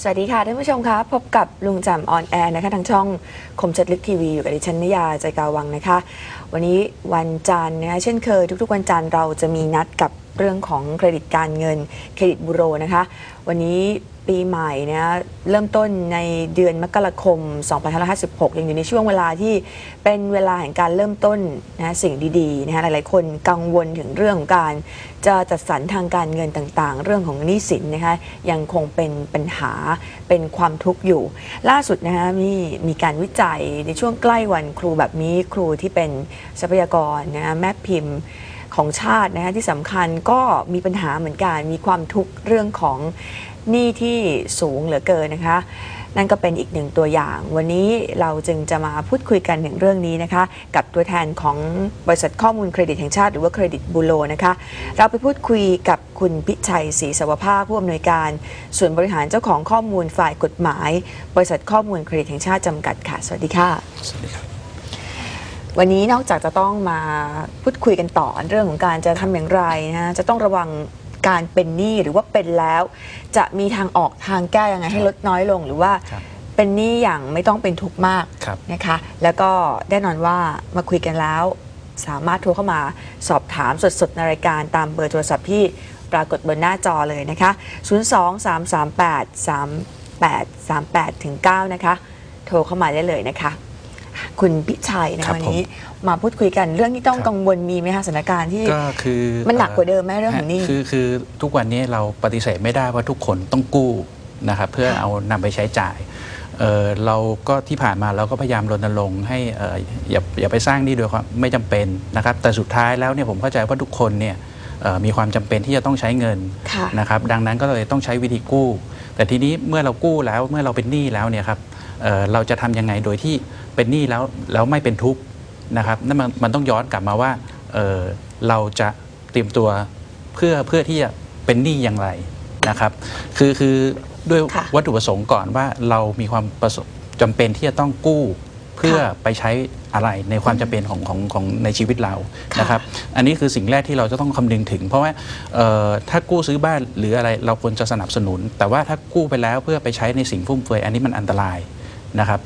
สวัสดีค่ะท่านผู้ชมคะพบกับลุงจำออนแอร์นะคะทางช่องคมชัดลึกทีวีอยู่กับดิฉันนิยาใจกาวังนะคะ วันนี้วันจันทร์นะคะเช่นเคยทุกๆ วันจันทร์เราจะมีนัดกับ เรื่องของเครดิตการเงินเครดิตบูโรนะคะ วันนี้ปีใหม่เนะเริ่มต้นในเดือนมกราคม 2556 ยังอยู่ในช่วงเวลาที่เป็นเวลาแห่งการเริ่มต้นนะสิ่งดีๆนะคะหลายๆ คนกังวลถึงเรื่องของการจะจัดสรรทางการเงินต่างๆ เรื่องของหนี้สินนะคะยังคงเป็นปัญหาเป็นความทุกข์อยู่ ล่าสุดนะคะมีมีการวิจัยในช่วงใกล้วันครูแบบนี้ครูที่เป็นทรัพยากรนะแม่พิมพ์ ของชาตินะคะที่สำคัญก็มีปัญหาเหมือนกัน มีความทุกข์เรื่องของหนี้ที่สูงเหลือเกินนะคะ นั่นก็เป็นอีกหนึ่งตัวอย่าง วันนี้เราจึงจะมาพูดคุยกันถึงเรื่องนี้นะคะ กับตัวแทนของบริษัทข้อมูลเครดิตแห่งชาติหรือว่าเครดิตบูโรนะคะ เราไปพูดคุยกับคุณพิชัยศรีสวภาผู้อำนวยการ ส่วนบริหารเจ้าของข้อมูลฝ่ายกฎหมาย บริษัทข้อมูลเครดิตแห่งชาติจำกัดค่ะ สวัสดีค่ะ สวัสดีครับ วันนี้นอกจากจะต้องมาพูดคุยกันต่อเรื่องของการจะทำอย่างไรนะฮะจะต้องระวังการเป็นหนี้หรือว่าเป็นแล้ว จะมีทางออกทางแก้ยังไงให้ลดน้อยลงหรือว่าครับเป็นหนี้อย่างไม่ต้องเป็นทุกข์มากครับ นะคะ แล้วก็แน่นอนว่ามาคุยกันแล้ว สามารถโทรเข้ามาสอบถามสดๆในรายการตามเบอร์โทรศัพท์ที่ปรากฏบนหน้าจอเลยนะคะ 023383838ถึง9นะคะ โทรเข้ามาได้เลยนะคะ คุณพิชัยนะครัคะบวันนี้ มาพูดคุยกันเรื่องที่ต้องครับกังวลมีไหมคะสถานการณ์ที่ก็คือมันหนักกว่าเดิมไหมเรื่องของหนี้คือคือทุกวันนี้เราปฏิเสธไม่ได้ว่าทุกคนต้องกู้นะครับเพื่อค่ะเอานำไปใช้จ่ายเอ่อเราก็ที่ผ่านมาเราก็พยายามรณรงค์ให้เอ่ออย่าอย่าไปสร้างหนี้โดยความไม่จำเป็นนะครับ แต่สุดท้ายแล้วเนี่ยผมเข้าใจว่าทุกคนเนี่ยเอ่อมีความจำเป็นที่จะต้องใช้เงินค่ะนะครับ ดังนั้นก็เลยต้องใช้วิธีกู้ แต่ทีนี้เมื่อเรากู้แล้วเมื่อเราเป็นหนี้แล้วเนี่ยครับ เอ่อเราจะทำยังไงโดยที่เป็นหนี้แล้วแล้วไม่เป็นทุกข์นะครับนั่นมันมันต้องย้อนกลับมาว่าเอ่อเราจะเตรียมตัวเพื่อเพื่อที่จะเป็นหนี้อย่างไรนะครับ คือคือด้วยค่ะวัตถุประสงค์ก่อนว่าเรามีความประสงค์จำเป็นที่จะต้องกู้เพื่อไปใช้อะไรในความจำเป็นของของของในชีวิตเราค่ะนะครับ อันนี้คือสิ่งแรกที่เราจะต้องคำนึงถึง เพราะว่าเอ่อถ้ากู้ซื้อบ้านหรืออะไรเราควรจะสนับสนุน แต่ว่าถ้ากู้ไปแล้วเพื่อไปใช้ในสิ่งฟุ่มเฟือยอันนี้มันอันตราย นะครับ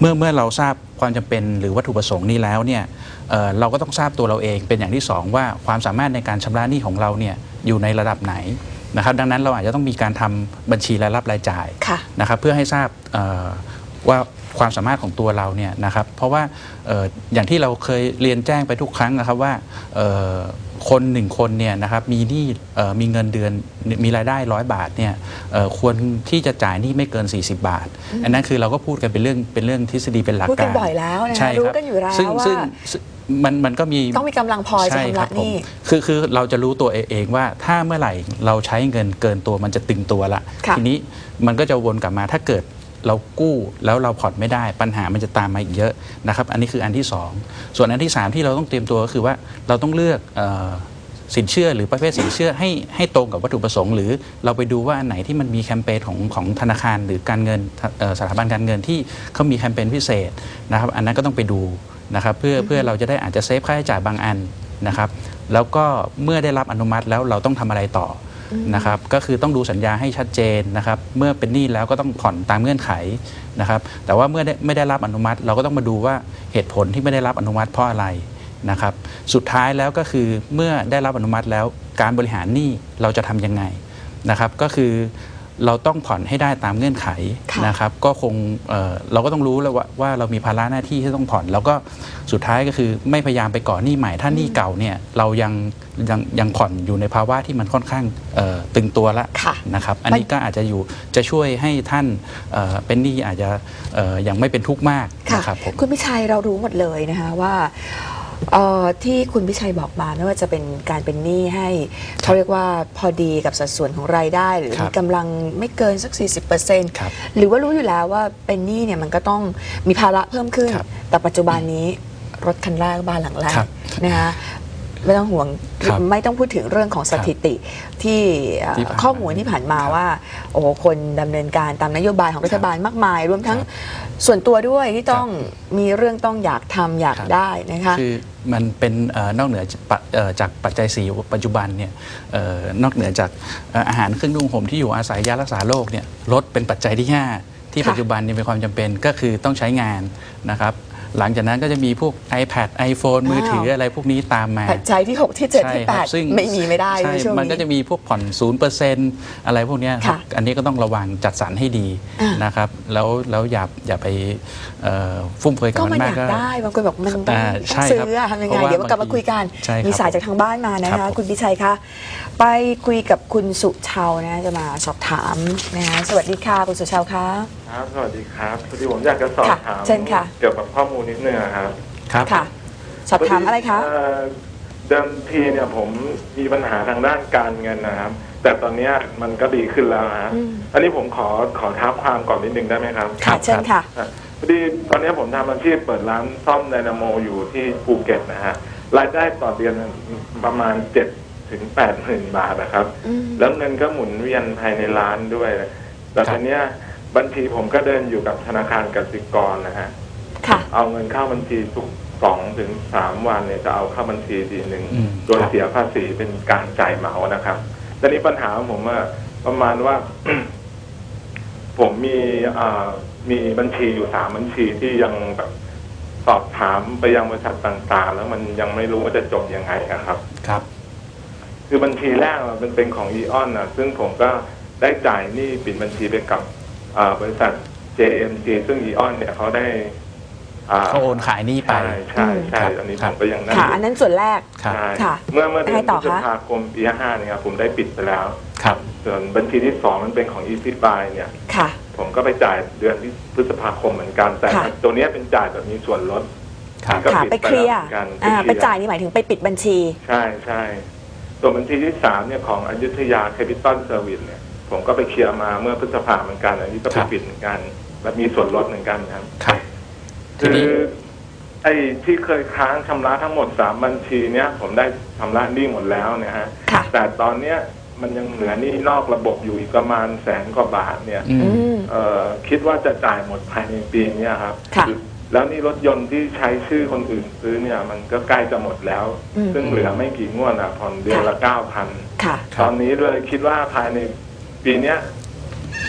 เมื่อเมื่อเราทราบความจำเป็นหรือวัตถุประสงค์นี้แล้วเนี่ยเอ่อเราก็ต้องทราบตัวเราเองเป็นอย่างที่สองว่าความสามารถในการชำระหนี้ของเราเนี่ยอยู่ในระดับไหนนะครับ ดังนั้นเราอาจจะต้องมีการทำบัญชีรายรับรายจ่ายค่ะนะครับเพื่อให้ทราบเอ่อ ว่าความสามารถของตัวเราเนี่ยนะครับ เพราะว่าเอ่ออย่างที่เราเคยเรียนแจ้งไปทุกครั้งนะครับว่าเอ่อคนหนึ่งคนเนี่ยนะครับมีหนี้เอ่อมีเงินเดือนมีรายได้ร้อยบาทเนี่ยเอ่อควรที่จะจ่ายหนี้ไม่เกิน 40 บาท อันนั้นคือเราก็พูดกันเป็นเรื่องเป็นเรื่องทฤษฎีเป็นหลักพูดกากัรนบ่อยแล้วนะคะใช่รู้ครับกันอยู่แล้วซึ่งว่าซึ่งซึ่งมันมันก็มีต้องมีกำลังพอจะใช่ชำคระรับหผมนี้คือคือเราจะรู้ตัวเองว่าถ้าเมื่อไหร่เราใช้เงินเกินตัวมันจะตึงตัวละค่ะทีนี้มันก็จะวนกลับมาถ้าเกิด เรากู้แล้วเราผ่อนไม่ได้ปัญหามันจะตามมาอีกเยอะนะครับ อันนี้คืออันที่ 2 ส่วนอันที่ 3 ที่เราต้องเตรียมตัวก็คือว่าเราต้องเลือกเอ่อสินเชื่อหรือประเภทสินเชื่อให้ให้ตรงกับวัตถุประสงค์ หรือเราไปดูว่าอันไหนที่มันมีแคมเปญของของธนาคารหรือการเงินเอ่อสถาบันการเงินที่เขามีแคมเปญพิเศษนะครับ อันนั้นก็ต้องไปดูนะครับเพื่อเพื่อเราจะได้อาจจะเซฟค่าใช้จ่ายบางอันนะครับ แล้วก็เมื่อได้รับอนุมัติแล้วเราต้องทำอะไรต่ออ นะครับก็คือต้องดูสัญญาให้ชัดเจนนะครับเมื่อเป็นหนี้แล้วก็ต้องผ่อนตามเงื่อนไขนะครับแต่ว่าเมื่อไม่ได้รับอนุมัติ เราก็ต้องมาดูว่าเหตุผลที่ไม่ได้รับอนุมัติเพราะอะไรนะครับสุดท้ายแล้วก็คือเมื่อได้รับอนุมัติแล้วการบริหารหนี้เราจะทำยังไงนะครับก็คือ เราต้องผ่อนให้ได้ตามเงื่อนไขค่ะนะครับ ก็คงเอ่อเราก็ต้องรู้แล้วว่าว่าเรามีภาระหน้าที่ที่ต้องผ่อน แล้วก็สุดท้ายก็คือไม่พยายามไปก่อหนี้ใหม่ถ้าหนี้เก่าเนี่ยเรายังยังยังผ่อนอยู่ในภาวะที่มันค่อนข้างเอ่อตึงตัวละค่ะนะครับ อันนี้ก็อาจจะอยู่จะช่วยให้ท่านเอ่อเป็นหนี้อาจจะเอ่อยังไม่เป็นทุกข์มากค่ะนะครับผมคุณพิชัยเรารู้หมดเลยนะคะว่า เอ่อที่คุณพิชัยบอกมาไม่ว่าจะเป็นการเป็นหนี้ให้เขาเรียกว่าพอดีกับสัดส่วนของรายได้ หรือครับมีกำลังไม่เกินสัก40%ครับหรือว่ารู้อยู่แล้วว่าเป็นหนี้เนี่ยมันก็ต้องมีภาระเพิ่มขึ้น ครับแต่ปัจจุบันนี้รถคันแรกบ้านหลังแรกครับ นะคะ ไม่ต้องห่วงครับไม่ต้องพูดถึงเรื่องของสถิติที่เอ่อที่ผ่านมาข้อมูลที่ผ่านมาครับว่า โอ้โหคนดำเนินการตามนโยบายของรัฐบาลมากมาย รวมทั้งครับส่วนตัวด้วยที่ต้องมีเรื่องต้องอยากทำอยากครับ ได้นะคะ คือมันเป็นเอ่อนอกเหนือจากปัจเอ่อจากปัจจัยสีปัจจุบันเนี่ยเอ่อนอกเหนือจากเอ่ออาหารเครื่องนุ่งห่มที่อยู่อาศัยยารักษาโรคเนี่ยลดเป็นปัจจัยที่ 5 ที่ค่ะปัจจุบันเนี่ยเป็นความจำเป็นก็คือต้องใช้งานนะครับ หลังจากนั้นก็จะมีพวก iPad iPhone มือถืออะไรพวกนี้ตามมาปัจจัยที่ 6 ที่ 7 ที่ใช่ครับซึ่ง8ไม่มีไม่ได้ใช่ในช่วงมันก็นี้จะมีพวกผ่อนศูนย์เปอร์เซ็นต์อะไรพวกเนี้ยครับค่ะอันนี้ก็ต้องระวังจัดสรรให้ดีอ่านนะครับแล้วแล้วอย่าอย่าไปเอ่อฟุ่มเฟือยกับก็มัมันนอมากยากก็ได้บางคนบอกมันต้องอ่าต้องใช่ซื้ครับออะทำยังเพไงราะว่าเดี๋ยวกลับมาคุยกันใช่ครับมีสายจากทางบ้านมานะครัคะบผมคุณพิชัยคะไปคุยกับคุณสุชาวนะจะมาสอบถามนะคะสวัสดีค่ะคุณสุชาวคะ ครับ สวัสดีครับพอดีผมอยากจะสอบค่ะถามเชิญค่ะ เกี่ยวกับข้อมูลนิดนึงอะครับครับ ค่ะ สอบถามอะไรคะ พดีเอ่อเดิมทีเนี่ยผมมีปัญหาทางด้านการเงินนะครับ แต่ตอนเนี้ยมันก็ดีขึ้นแล้วฮะอืม อันนี้ผมขอขอท้าความก่อนนิดนึงได้ไหมครับครัค่ะบเชิญค่ะ อะพอดีตอนเนี้ยผมทำอาชีพเปิดร้านซ่อมไดนาโมอยู่ที่ภูเก็ตนะฮะรายได้ต่อเดือนประมาณเจ็ดถึงแปดหมื่นบาทนะครับ อืม แล้วเงินก็หมุนเวียนภายในร้านด้วย แต่ครับ ตอนเนี้ย บัญชีผมก็เดินอยู่กับธนาคารกสิกรนะฮะค่ะ เอาเงินเข้าบัญชีทุกสองถึงสามวันเนี่ยจะเอาเข้าบัญชีทีหนึ่งอืม โดยครับเสียภาษีเป็นการจ่ายเหมานะครับแต่นี้ปัญหาของผมอะประมาณว่า ผมมีอ่ามีบัญชีอยู่สามบัญชีที่ยังแบบสอบถามไปยังบริษัทต่าง ๆ แล้วมันยังไม่รู้ว่าจะจบยังไงอะครับ ครับ คือบัญชีแรกอะมันเป็นของอีออนนะซึ่งผมก็ได้จ่ายหนี้ปิดบัญชีไปกับอ่า บริษัท JMG ซึ่งอีออนเนี่ยเขาได้อ่เขาโอนขายหนี้ไป ใช่ใช่ใช่ครับอันนี้ครัผบมก็ยังนั่นค่ะอยู่อันนั้นส่วนแรกครับใช่ค่ะ เมื่อเมื่อเดือนให้ต่อพฤษคะภาคมปีห้าเนี่ยครับผมได้ปิดไปแล้ว ครับ ส่วนบัญชีที่สองมันเป็นของ Easy Buy เนี่ยค่ะ ผมก็ไปจ่ายเดือนที่พฤษภาคมเหมือนกันแต่ค่ะตัวเนี้ยเป็นจ่ายแบบมีส่วนลดครับก็ค่ะปิดไปไปเคลียร์แล้วเหมือนกันอ่าไปเคลียร์ไปจ่ายนี่หมายถึงไปปิดบัญชี ใช่ใช่ส่วนบัญชีที่สามเนี่ยของอยุธยาแคปิตอลเซอร์วิสเนี่ย ผมก็ไปเคลียร์มาเมื่อพฤษภาเหมือนกันอันนี้ก็คไปรับปิดเหมือนกันแบบมีส่วนลดเหมือนกันครับครับทีคืนี้อไอ้ที่เคยค้างชำระทั้งหมดสามบัญชีเนี่ยผมได้ชำระหนี้หมดแล้วเนี่ยฮะค่ะแต่ตอนเนี้ยมันยังเหลือหนี้นอกระบบอยู่อีกประมาณแสนกว่าบาทเนี่ยอือืมมเอ่อคิดว่าจะจ่ายหมดภายในปีเนี้ยครับค่ะแล้วนี่รถยนต์ที่ใช้ชื่อคนอื่นซื้อเนี่ย มันก็ใกล้จะหมดแล้วอืมซึ่งเหลือไม่กี่งวดอะผ่อนเดือนละเก้าพันค่ะครับตอนนี้เลยคิดว่าภายใน ปีเนี้ย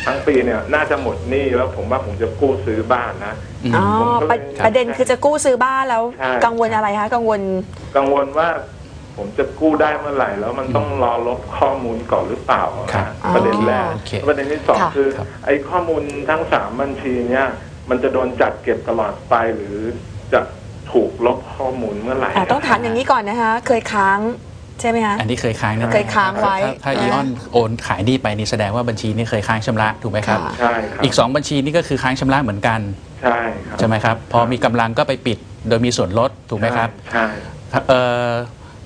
ทั้งปีเนี่ยน่าจะหมดหนี้แล้วผมว่าผมจะกู้ซื้อบ้านนะ อืม อ๋อผมก็เลยประครับประเด็นคือจะกู้ซื้อบ้านแล้ว ใช่ กังวลอะไรคะกังวล กังวลว่าผมจะกู้ได้เมื่อไหร่ แล้วมันต้องรอลบข้อมูลก่อนหรือเปล่าครับนะประเด็นแรกโอเคประเด็นที่สองค่ะ คือ ครับไอ้ข้อมูลทั้งสามบัญชีเนี่ยมันจะโดนจัดเก็บตลอดไปหรือจะถูกลบข้อมูลเมื่อไหร่อะต้องถามอย่างนี้ก่อนนะคะ เคยค้าง ใช่ไหมคะอันนี้เคยค้างนะเคยค้างไว้ถ้ถ้าอีออนโอนขายหนี้ไปนี่แสดงว่าบัญชีนี้เคยค้างชำระถูกไหมครับค่ะใช่ครับอีก 2 บัญชีนี่ก็คือค้างชำระเหมือนกัน ใช่ครับใช่ไหมครับ พอมีกำลังก็ไปปิดโดยมีส่วนลดถูกไหมครับใช่เอ่อ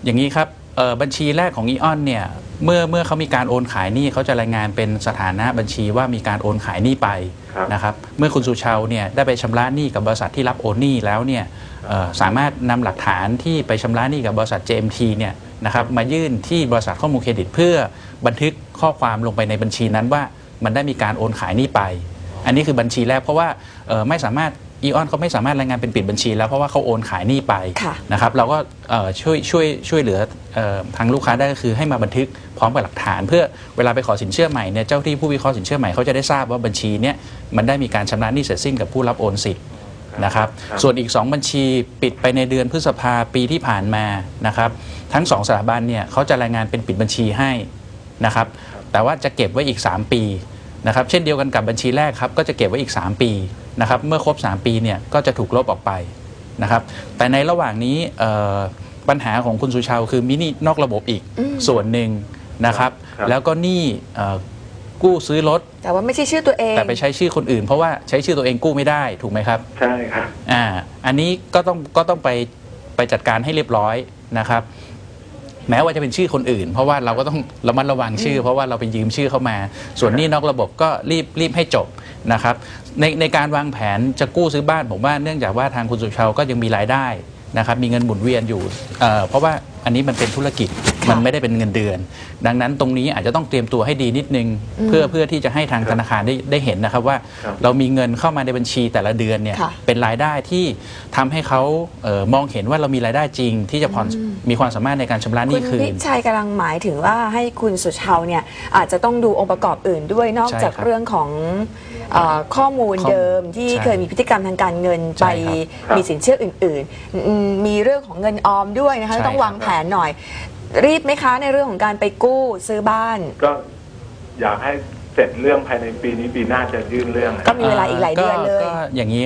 อย่างนี้ครับเอ่อบัญชีแรกของอีออนเนี่ยเมื่อเมื่อเขามีการโอนขายหนี้เขาจะรายงานเป็นสถานะบัญชีว่ามีการโอนขายหนี้ไปครับนะครับเมื่อคุณสุชาวเนี่ยได้ไปชำระหนี้กับบริษัทที่รับโอนหนี้แล้วเนี่ยเอ่อ สามารถนำหลักฐานที่ไปชำระหนี้กับบริษัท JMT เนี่ยนะครับมายื่นที่บริษัทข้อมูลเครดิต เพื่อบันทึกข้อความลงไปในบัญชีนั้นว่ามันได้มีการโอนขายหนี้ไป อันนี้คือบัญชีแรกเพราะว่าเอ่อไม่สามารถอีออนเขาไม่สามารถรายงานเป็นปิดบัญชีแล้วเพราะว่าเขาโอนขายหนี้ไปค่ะนะครับเราก็เอ่อช่วยช่วยช่วยเหลือเออทางลูกค้าได้ก็คือให้มาบันทึกพร้อมกับหลักฐาน เพื่อเวลาไปขอสินเชื่อใหม่เนี่ยเจ้าที่ผู้วิเคราะห์สินเชื่อใหม่เขาจะได้ทราบว่าบัญชีเนี่ยมันได้มีการชำระหนี้เสร็จสิ้นกับผู้รับโอนสิทธิ์ นะครับครับส่วนอีก 2 บัญชีปิดไปในเดือนพฤษภาปีที่ผ่านมานะครับทั้งสองสถาบันเนี่ยเขาจะรายงานเป็นปิดบัญชีให้นะครับแต่ว่าจะเก็บไว้อีก 3 ปีนะครับเช่นเดียวกันกับบัญชีแรกครับก็จะเก็บไว้อีก 3 ปีนะครับเมื่อครบ 3 ปีเนี่ยก็จะถูกลบออกไปนะครับแต่ในระหว่างนี้เอ่อปัญหาของคุณสุชาวคือมินินอกระบบอีกอืมส่วนหนึ่งนะครับครับแล้วก็หนี้เอ่อ กู้ซื้อรถ แต่ว่าไม่ใช่ชื่อตัวเอง แต่ไปใช้ชื่อคนอื่น เพราะว่าใช้ชื่อตัวเองกู้ไม่ได้ถูกไหมครับ ใช่ครับอ่าอันนี้ก็ต้องก็ต้องไปไปจัดการให้เรียบร้อยนะครับ แม้ว่าจะเป็นชื่อคนอื่น เพราะว่าเราก็ต้องระมัดระวังชื่อ เพราะว่าเราไปยืมชื่อเข้ามา ส่วนหนี้นอกระบบก็รีบรีบให้จบนะครับ ในในการวางแผนจะกู้ซื้อบ้านผมว่าเนื่องจากว่าทางคุณสุชาวก็ยังมีรายได้ นะครับมีเงินหมุนเวียนอยู่เอ่อเพราะว่าอันนี้มันเป็นธุรกิจค่ะมันไม่ได้เป็นเงินเดือน ดังนั้นตรงนี้อาจจะต้องเตรียมตัวให้ดีนิดนึงอืมเพื่อเพื่อที่จะให้ทางธนาคารได้ได้เห็นนะครับว่า ครับ เรามีเงินเข้ามาในบัญชีแต่ละเดือนเนี่ยค่ะเป็นรายได้ที่ทำให้เขาเออมองเห็นว่าเรามีรายได้จริง ที่จะผ่อนมีความสามารถในการชำระหคุนี้ณคืวิน ชัยกำลังหมายถึงว่าให้คุณสุชาวเนี่ยอาจจะต้องดูองค์ประกอบอื่นด้วยนอกใช่จากครับ เรื่องของเออข้อมูลข้อมูลเดิมที่ใช่เคยมีพฤติกรรมทางการเงินใช่ไปครับมีสินเชื่ออื่นๆอืมมีเรื่องของเงินออมด้วยนะคะใช่ต้องครับวางแผนหน่อย รีบไหมคะในเรื่องของการไปกู้ซื้อบ้าน ก็อยากให้เสร็จเรื่องภายในปีนี้ปีหน้าจะยื่นเรื่องนะ ก็มีเวลาอีกหลายเดือนเลย ก็อย่างนี้